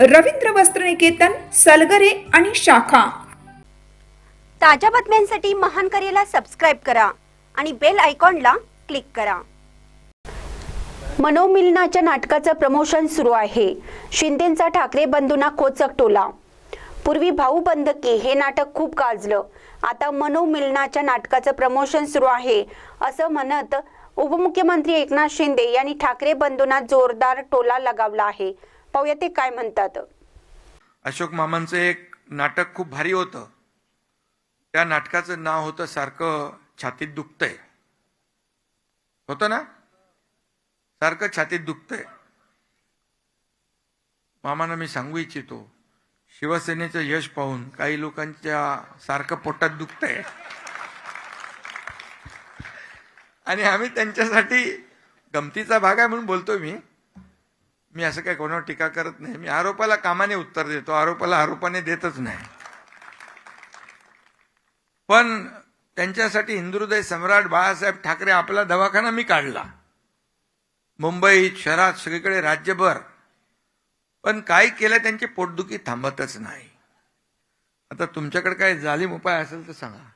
रवींद्र वस्त्रनिकेतन सलगरे आणि शाखा. ताज्या बातम्यांसाठी महान करेला सबस्क्राईब करा आणि बेल आयकॉनला क्लिक करा. मनोमिलनाच्या नाटकाचं प्रमोशन सुरू आहे. शिंदेचा ठाकरे बंधूंना खोचक टोला. पूर्वी भाऊ बंधकी हे नाटक खूप गाजलं. आता मनोमिलनाच्या नाटकाचं प्रमोशन सुरू आहे. असं म्हणत उपमुख्यमंत्री एकनाथ शिंदे यांनी ठाकरे बंधूंना जोरदार टोला लगावला आहे. पाहूया ते काय म्हणतात. अशोक मामांचं एक नाटक खूप भारी होतं. त्या नाटकाचं नाव होतं सारखं छातीत दुखतंय. होतं ना? सारखं छातीत दुखतंय. मामांना मी सांगू इच्छितो शिवसेनेचं यश पाहून काही लोकांच्या सारखं पोटात दुखतंय. आणि आम्ही त्यांच्यासाठी गमतीचा भाग आहे म्हणून बोलतोय मी. मी असं काय कोणावर टीका करत नाही. मी आरोपाला कामाने उत्तर देतो. आरोपाला आरोपाने देतच नाही. पण त्यांच्यासाठी हिंदुहृदय सम्राट बाळासाहेब ठाकरे आपला दवाखाना मी काढला. मुंबईत शहरात सगळीकडे राज्यभर. पण काय केलं त्यांची पोटदुखी थांबतच नाही. आता तुमच्याकडे काय जालीम उपाय असेल तर सांगा.